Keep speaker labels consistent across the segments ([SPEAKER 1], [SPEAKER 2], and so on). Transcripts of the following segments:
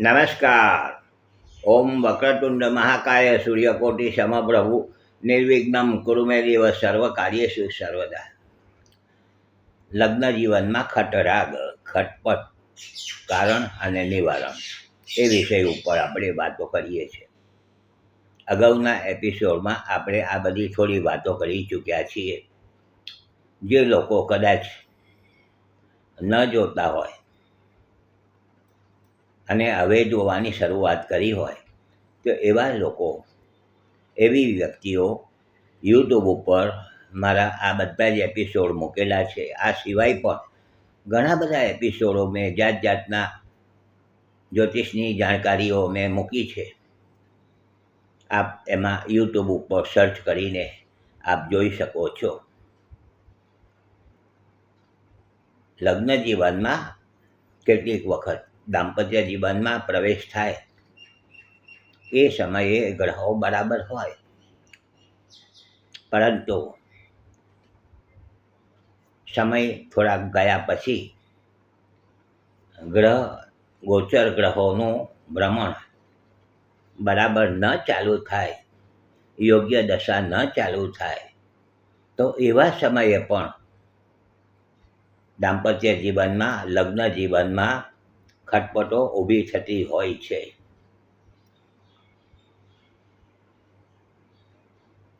[SPEAKER 1] નમસ્કાર. ઓમ વક્રતુંડ મહાકાય સૂર્યકોટિ સમપ્રભુ. નિર્વિઘ્નમ કુરુમે દેવ સર્વ કાર્યેષુ સર્વદા. લગ્ન જીવનમાં ખટરાગ, ખટપટ, કારણ અને નિવારણ એ વિષય ઉપર આપણે વાતો કરીએ છીએ. અગાઉના એપિસોડમાં આપણે આ બધી થોડી વાતો કરી ચૂક્યા છીએ. જે લોકો કદાચ ન જોતા હોય અને હવે જોવાની શરૂઆત કરી હોય, તો એવા લોકો, એવી વ્યક્તિઓ યુટ્યુબ ઉપર મારા આ બધા જ એપિસોડ મૂકેલા છે. આ સિવાય પણ ઘણા બધા એપિસોડો મેં જાત જાતના જ્યોતિષની જાણકારીઓ મેં મૂકી છે. આપ એમાં યુટ્યુબ ઉપર સર્ચ કરીને આપ જોઈ શકો છો. લગ્ન જીવનમાં કેટલીક વખત દાંપત્ય જીવનમાં પ્રવેશ થાય, એ સમયે ગ્રહો બરાબર હોય. પરંતુ સમય થોડાક ગયા પછી ગ્રહ, ગોચર ગ્રહોનું ભ્રમણ બરાબર ન ચાલુ થાય, યોગ્ય દશા ન ચાલુ થાય, તો એવા સમયે પણ દાંપત્ય જીવનમાં, લગ્ન જીવનમાં ખટપટો ઊભી થતી હોય છે.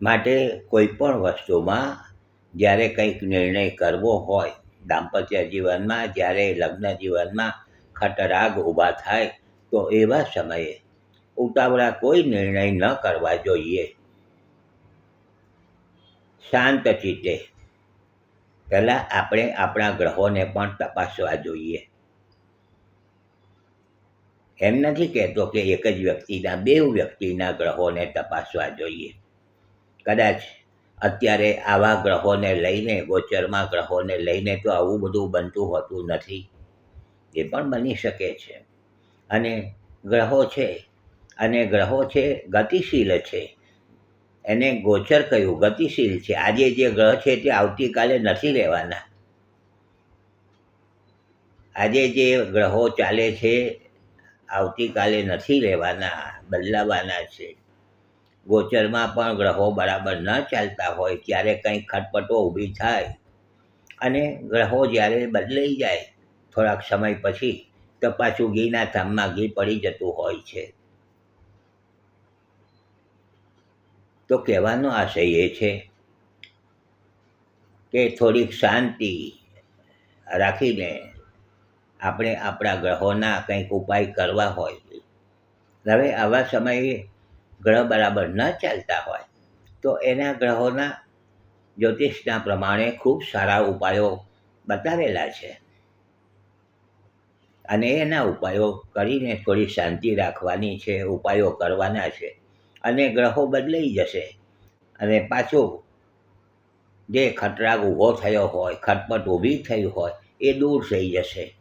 [SPEAKER 1] માટે કોઈ પણ વસ્તુમાં જ્યારે કંઈક નિર્ણય કરવો હોય, દાંપત્ય જીવનમાં જ્યારે લગ્ન જીવનમાં ખટરાગ ઊભા થાય, તો એવા સમયે ઉતાવળા કોઈ નિર્ણય ન કરવા જોઈએ. શાંત ચિત્તે પહેલાં આપણે આપણા ગ્રહોને પણ તપાસવા જોઈએ. એમ નથી કહેતો કે એક જ વ્યક્તિના બે વ્યક્તિના ગ્રહોને તપાસવા જોઈએ. કદાચ અત્યારે આવા ગ્રહોને લઈને, ગોચરમાં ગ્રહોને લઈને તો આવું બધું બનતું હોતું નથી. એ પણ બની શકે છે. અને ગ્રહો છે, અને ગ્રહો છે ગતિશીલ છે. એને ગોચર કહ્યું ગતિશીલ છે. આજે જે ગ્રહ છે તે આવતીકાલે નથી રહેવાના. આજે જે ગ્રહો ચાલે છે આવતીકાલે નથી રહેવાના, બદલાવાના છે. ગોચરમાં પણ ગ્રહો બરાબર ન ચાલતા હોય, ત્યારે કંઈક ખટપટો ઊભી થાય. અને ગ્રહો જ્યારે બદલાઈ જાય, થોડાક સમય પછી તો પાછું ઘીના થામમાં ઘી પડી જતું હોય છે. તો કહેવાનો આશય એ છે કે થોડીક શાંતિ રાખીને આપણે આપણા ગ્રહોના કંઈક ઉપાય કરવા હોય. હવે આવા સમયે ગ્રહ બરાબર ન ચાલતા હોય, તો એના ગ્રહોના જ્યોતિષના પ્રમાણે ખૂબ સારા ઉપાયો બતાવેલા છે. અને એના ઉપાયો કરીને થોડી શાંતિ રાખવાની છે, ઉપાયો કરવાના છે. અને ગ્રહો બદલાઈ જશે. અને પાછું જે ખટરાગ ઊભો થયો હોય, ખટપટ ઊભી થઈ હોય, એ દૂર થઈ જશે.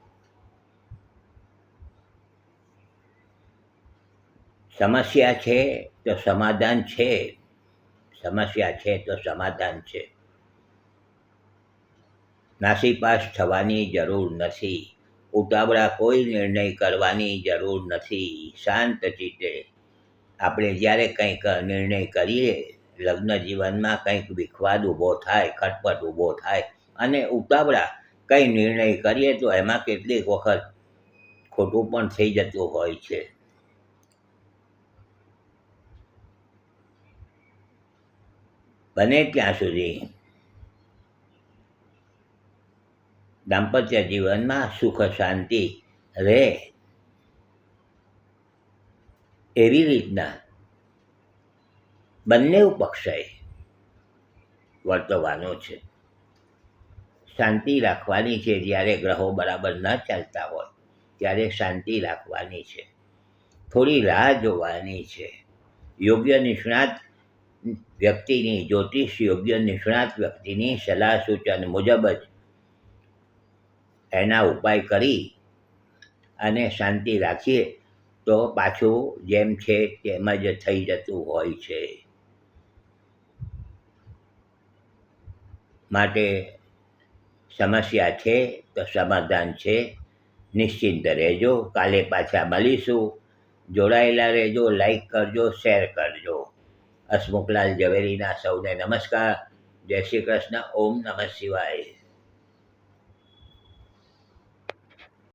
[SPEAKER 1] સમસ્યા છે તો સમાધાન છે. સમસ્યા છે તો સમાધાન છે. નાસીપાસ થવાની જરૂર નથી. ઉતાવળા કોઈ નિર્ણય કરવાની જરૂર નથી. શાંત ચિત્તે. આપણે જ્યારે કંઈક નિર્ણય કરીએ, લગ્ન જીવનમાં કંઈક વિખવાદ ઊભો થાય, ખટપટ ઊભો થાય અને ઉતાવળા કંઈ નિર્ણય કરીએ તો એમાં કેટલીક વખત ખોટું પણ થઈ જતું હોય છે. બને ત્યાં સુધી દાંપત્ય જીવનમાં સુખ, શાંતિ રહે એવી રીતના બંને પક્ષે વર્તવાનો છે. શાંતિ રાખવાની છે જ્યારે ગ્રહો બરાબર ન ચાલતા હોય, ત્યારે શાંતિ રાખવાની છે. થોડી રાહ જોવાની છે. યોગ્ય નિષ્ણાત વ્યક્તિની જ્યોતિષ યોગ્ય નિષ્ણાત વ્યક્તિની સલાહ સૂચન મુજબ જ એના ઉપાય કરી અને શાંતિ રાખીએ તો પાછું જેમ છે તેમ જ થઈ જતું હોય છે. માટે સમસ્યા છે તો સમાધાન છે. નિશ્ચિંત રહેજો. કાલે પાછા મળીશું. જોડાયેલા રહેજો. લાઈક કરજો. શેર કરજો. હસમુખલાલ ઝવેરીના સૌને નમસ્કાર. જય શ્રી કૃષ્ણ. ઓમ નમઃ શિવાય.